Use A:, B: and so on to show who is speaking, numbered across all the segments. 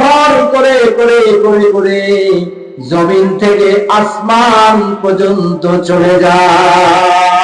A: ভর করে করে জমিন থেকে আসমান পর্যন্ত চলে যায়।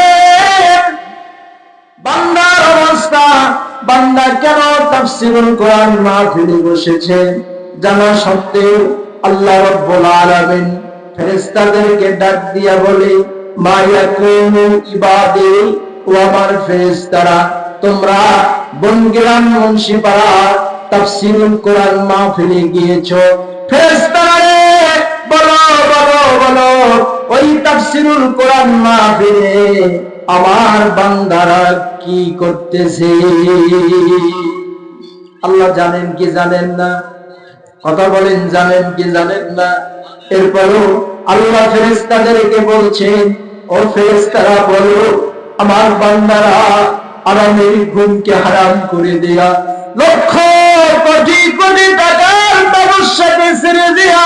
A: বান্দার অবস্থা। বান্দা কেন তাফসীরুল কোরআন মাহফিলে বসেছে? জানা সত্ত্বেও আল্লাহ রাব্বুল আলামিন ফেরেশতাদেরকে ডাক দিয়া বলে, মা ইয়াকুনু ইবাদি ও আমার ফেরেশতারা, তোমরা বনগ্রাম মুন্সিপাড়া তাফসীরুল কোরআন মাহফিলে গিয়েছো। বলো বলো, ওই তাফসীরুল কোরআন মাহফিলে আমার বান্দারা কি করতেছে? আল্লাহ জানেন কি জানেন না? কথা বলেন, জানেন কি জানেন না? এরপরও আল্লাহ ফেরেস্তাদেরকে বলছেন ও ফেরেস্তারা বলো, আমার বান্দারা আরামের ঘুমকে হারাম করে দেয়া, লক্ষ কোটি কোটি টাকার ব্যবসাকে ছেড়ে দেয়া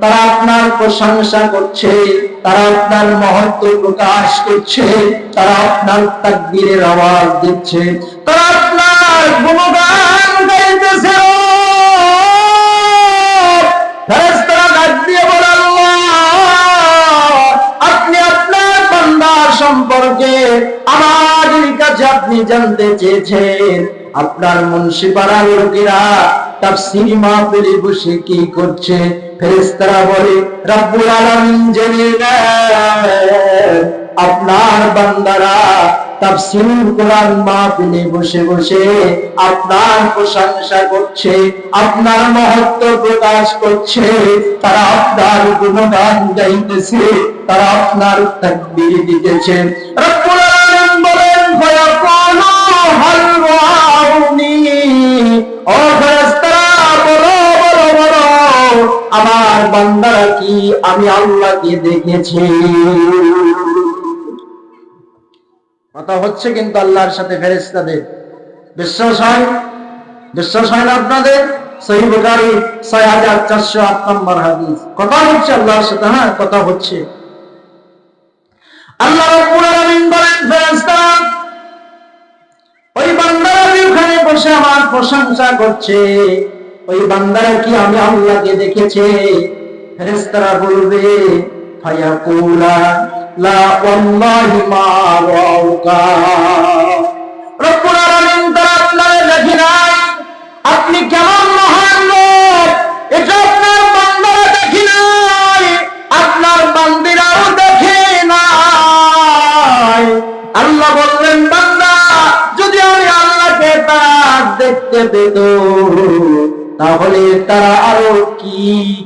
A: তারা আপনার প্রশংসা করছে, তারা আপনার মহত্ব প্রকাশ করছে, তারা আপনার তাকবীরের আওয়াজ দিচ্ছে। তারা আপনার গুণগান গাইতেছে সম্পর্কে আমাদের কাছে আপনি জানতে চেয়েছেন। আপনার মুন্সিপাড়ার লোকেরা তার সিনেমা মাহফিলে বসে কি করছে? ফেরেশতারা বলে, রব্বুল আলামিন জেনে আপনার বান্দারা তাফসীরুল কোরআন মাহফিলে বসে বসে আপনার প্রশংসা করছে, আপনার মহত্ব প্রকাশ করছে, তারা আপনার গুণগান গাইতেছে, তারা আপনার তাকবীর দিতেছে রব্বুল আলামিন বলেন ফায়াকুলু হাল রাউনি ও আমার বান্দারা কি আমি আল্লাহকে দেখেছি? কথা হচ্ছে কিন্তু আল্লাহর সাথে ফেরেশতাদের। বিশ্বাস হয়? বিশ্বাস হয় না আপনাদের? সহি বুখারী, ছয় হাজার চারশো আট নম্বর হাদিস। কথা হচ্ছে আল্লাহর সাথে হ্যাঁ কথা হচ্ছে। আল্লাহ বলেন ফেরেশতারা ওই বান্দারা কি ওখানে বসে আমার প্রশংসা করছে ওই বান্দারা কি আমি আল্লাহকে দেখেছে? ফেরেশতারা বলবে ফায়াকুলা লা ওয়াল্লাহি মা রাউকা রব্বুল আলামিন তারা আপনারে দেখে নাই। আপনি কেমন মহান লোক? এটা আপনার বান্দারা দেখি নাই। আপনার বান্দিরাও দেখে নাই। আল্লাহ বললেন, বান্দা, যদি আমি আল্লাহকে তারা দেখতে পেত তাহলে তারা আরও কি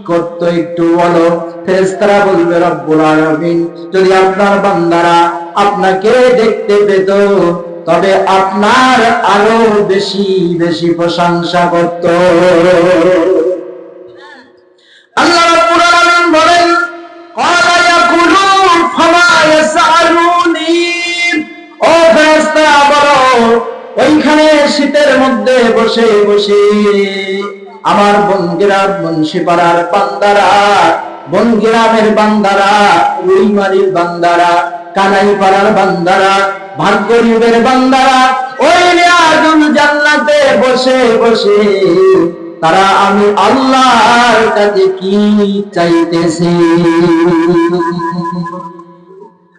A: করতো একটু বলো? ফেরেশতারা বলবে, রব্বুল আলামিন। যদি আপনার বান্দারা আপনাকে দেখতে পেত, তবে আপনার আরও বেশি বেশি প্রশংসা করত। আল্লাহ আলামিন বলেন ক্বালা ইয়াকুলুন ফামা ইয়াসআলুনি। ও ফেরেশতা বলো, ওইখানে শীতের মধ্যে বসে বসে আমার বনগিরাম মুন্সিপাড়ার বান্দারা, বনগিরামের বান্দারা, রুইমারির বান্দারা কানাই পাড়ার বান্দারা, ভাগ্যরীবের বান্দারা, ওই রিয়াজুল জান্নাতে বসে বসে তারা আমি আল্লাহর কাছে কি চাইতেছি?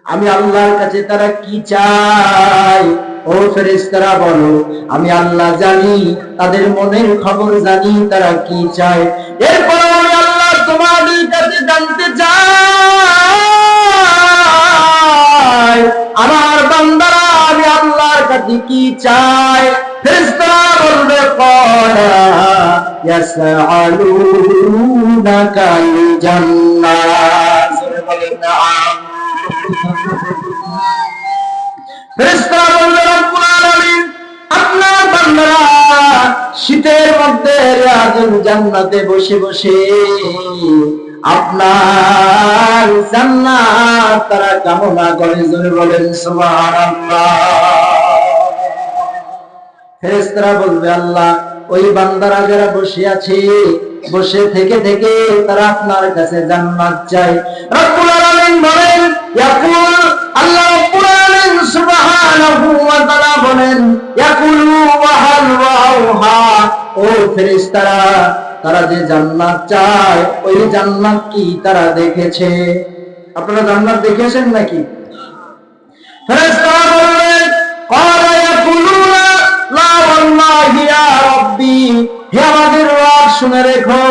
A: আমি আল্লাহর কাছে তারা কি চায় ও ফেরেশতারা, বলো, আমি আল্লাহ জানি, তাদের মনের খবর জানি, তারা কি চায়? এরপর আমি আল্লাহ তোমাদের কাছে জানতে চাই, আমার বান্দারা, আমি আল্লাহর কাছে কি চাই? ফেরেশতারা বলবে, কলা ইয়াসআলুনাকা আল জান্নাত। শীতের মধ্যে রাজুল জান্নাতে বসে বসে। আপনার জান্নাত তারা কামনা জোরে বলেন বলবে, আল্লাহ, ওই বান্দারা যারা বসে আছে, বসে থেকে থেকে তারা আপনার কাছে জান্নাত চায়। বলেন, ইয়াকুল, আল্লাহ রব্বুল সুবহানাহু ওয়া তাআলা বলেন, ইয়াকুলু ও ফেরেশতারা, তারা যে জান্নাত চায়, ওই জান্নাত কি তারা দেখেছে? আপনারা জান্নাত দেখেছেন নাকি? বললেন ইয়াকুলুনা, লা ওয়াল্লাহি ইয়া রাব্বি। হে আমাদের রব, শুনে রেখো,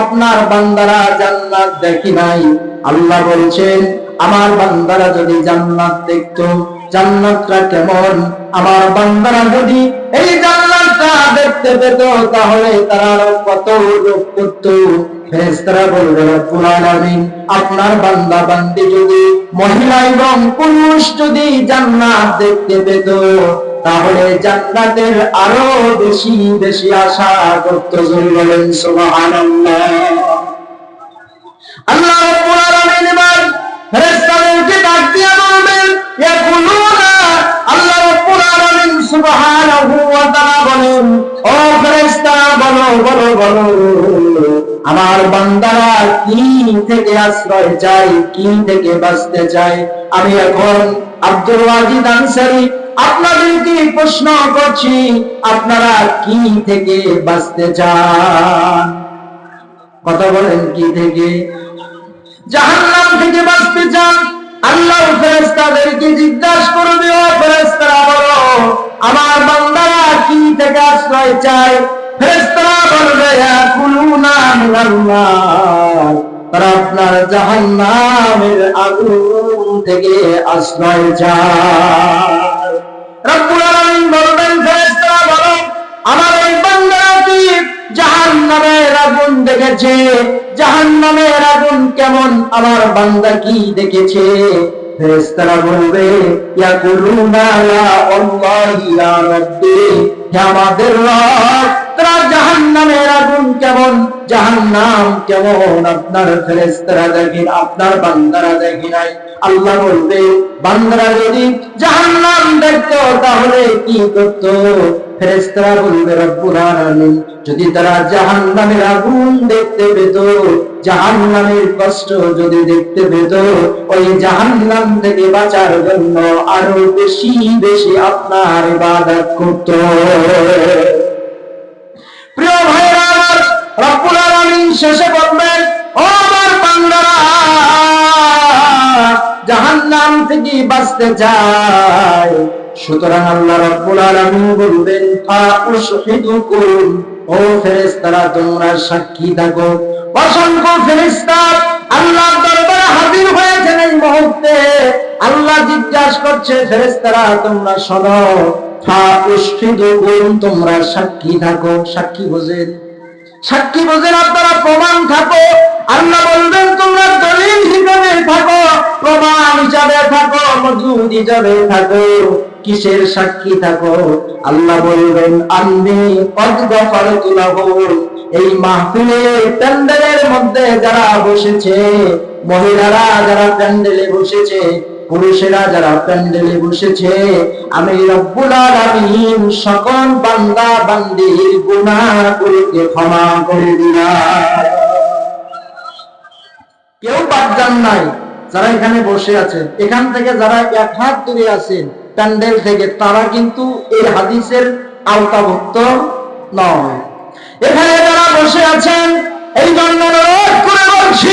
A: আপনার বান্দারা জান্নাত দেখি নাই। আল্লাহ বলছেন, আমার বান্দারা যদি জান্নাত দেখতো, জান্নাতটা কেমন? আমার বান্দারা যদি এই জান্নাত দেখতে পেত, তাহলে তারা কত রূপ করতো। ফেরেশতারা বলবে, রব্বুল আলামিন, আপনার বান্দা বান্দি যদি, মহিলা এবং পুরুষ যদি জান্নাত দেখতে পেত, তাহলে জান্নাতের আরও বেশি বেশি আশা করতে জোরে বলেন, সুবহানাল্লাহ। আল্লাহ রাব্বুল আলামিন এবার ফেরেশতাদেরকে আমার বান্দারা কি থেকে আশ্রয় চাই কি থেকে বাঁচতে চাই আমি এখন আব্দুল ওয়াজিদ আনসারী, আপনাদেরকে প্রশ্ন করছি, আপনারা কি থেকে বাঁচতে চান? কথা বলেন, কি থেকে? জাহান্নাম থেকে বাঁচতে চান। আল্লাহ ফেরেশতাদেরকে জিজ্ঞাসা করবে, ও ফেরেশতারা, বলো আমার বান্দারা কি থেকে আশ্রয় চায়? ফেরেশতারা বলবে, ইয়াকুলুনা মিনাল্লাহ। তারা আপনার জাহান্নামের আগুন থেকে আশ্রয় চায়। রব্বুল আলামিন বলবেন, ফেরেশতারা, বলো, আমার এই বান্দারা কি জাহান্নামের আগুন দেখেছে? জাহান্নামের আগুন কেমন? আমার বান্দা কি দেখেছে? ফেরেশতারা বলবে ইয়াকুলুনা লা আল্লাহি ইয়া রাব্বি আমাদের রব তারা জাহান্নামের আগুন কেমন কেমন? আপনার ফেরেশতারা দেখেন আপনার বান্দারা নাই। আল্লাহ বান্দারা যদি জাহান্নাম দেখতো, তাহলে কি করতো? ফেরেশতারা বলবে আলামিন। যদি তারা আগুন দেখতে পেত, জাহান্নামের কষ্ট যদি দেখতে পেত, ওই জাহান্নাম থেকে বাঁচার জন্য আরও বেশি বেশি আপনার ইবাদত করত। প্রিয় ভাইরা রব্বুল আলামিন শেষে বলবেন, ও আমার বান্দারা, জাহান্নাম থেকে বাঁচতে সুতরাং আল্লাহ রাব্বুল আলামিন বলবেন ও ফেরেশতারা, তোমরা সাক্ষী থাকো। অসংখ্য ফেরেশতা দরবারে হাজির এই মুহূর্তে। আল্লাহ জিজ্ঞাসা করছে, ফেরেশতারা, তোমরা শোনো তোমরা সাক্ষী থাকো। সাক্ষী বোঝেন সাক্ষী বোঝেন আপনারা প্রমাণ থাকো। আল্লাহ বলবেন, তোমরা দলিল হিসাবে থাকো, প্রমাণ হিসাবে থাকো, মজুদ হিসাবে থাকো। কিসের সাক্ষী থাকো? আল্লাহ বলবেন আমি কদ গফারতু লাহু। এই মাহফিলে প্যান্ডেলের মধ্যে যারা বসেছে, মহিলারা যারা প্যান্ডেলে বসেছে পুরুষেরা যারা প্যান্ডেলে বসেছে, আমি রব্বুল সকল বান্দা বান্দির গুনাহগুলোকে ক্ষমা করে দিলাম। কেউ বাদ যান নাই, যারা এখানে বসে আছেন। এখান থেকে যারা এক হাত দূরে আছেন, প্যান্ডেল থেকে, তারা কিন্তু এই হাদিসের আওতাভুক্ত নয়। এখানে যারা বসে আছেন, এই জন্য অনুরোধ করে বলছি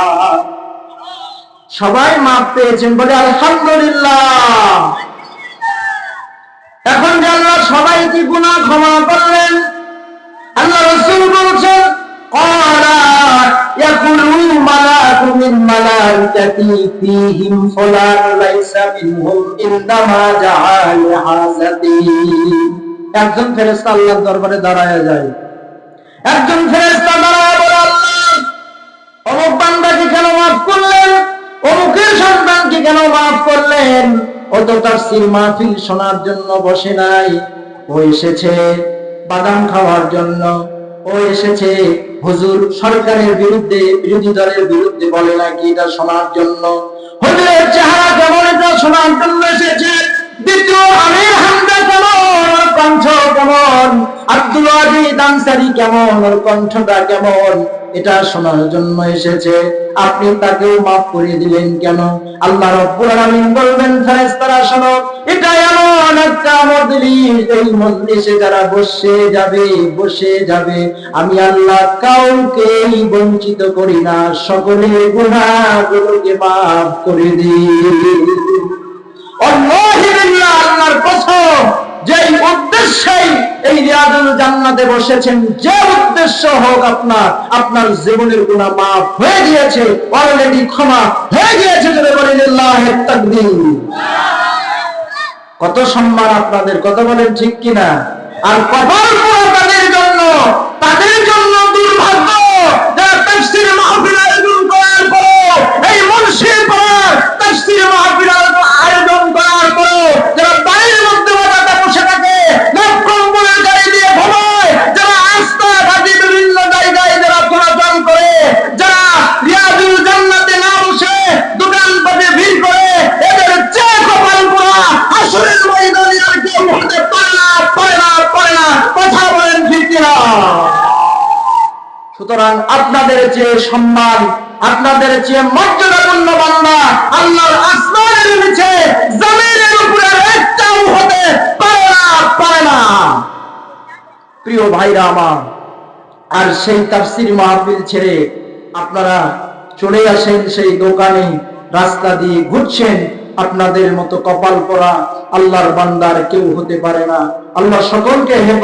A: সবাই মাপ পেয়েছেন, বলে আলহামদুলিল্লাহ। এখন যে আল্লাহ সবাই কি গুণা ক্ষমা করলেন, আল্লাহ রসুল বলছেন একজন ফেরেস্তা আল্লাহর দরবারে দাঁড়ায় যায়। একজন ফেরেস্তা অমুকের সন্তানকে কেন মাফ করলেন? ও তো স্ত্রীর মাহফিল শোনার জন্য বসে নাই। ও এসেছে বাদাম খাওয়ার জন্য। ও এসেছে হুজুর সরকারের বিরুদ্ধে, বিরোধী দলের বিরুদ্ধে বলে নাকি এটা শোনার জন্য। হুজুরের চেহারা কেমন এটা শোনার জন্য এসেছে? দ্বিতীয় আমির হামদা কণ্ঠ কেমন? আব্দুল আজিজ কেমন? ওর কণ্ঠটা কেমন? এটা শোনার জন্য এসেছে। আপনি তাকেও মাফ করে দিলেন কেন? আল্লাহ বলবেন যারা বসে যাবে বসে যাবে। আমি আল্লাহ কাউকেই বঞ্চিত করি না। সকলের গুনাহগুলোকে মাফ করে দিই। আল্লাহর কসম। যে উদ্দেশ্যেই এই রিয়াজুল জান্নাতে বসেছেন, যে উদ্দেশ্য হোক আপনার আপনার জীবনের গুণা মাফ হয়ে গিয়েছে অলরেডি ক্ষমা হয়ে গিয়েছে যদি বলেন কত সম্মান আপনাদের, কত বলেন ঠিক কিনা? আর কপাল চেয়ে সম্মান, আপনাদের চেয়ে মর্যাদাপূর্ণ বান্দা আল্লাহর আসমানের নিচে, জমিনের উপরে একটাও হতে পারে না পারে না। প্রিয় ভাইরা আমার, আর সেই তাফসির মাহফিল ছেড়ে আপনারা চলে আসেন সেই দোকানে, রাস্তা দিয়ে ঘুরছেন, আপনাদের মতো কপাল পরা আল্লাহর বান্দার কেউ হতে পারে না। আল্লাহ সকলকে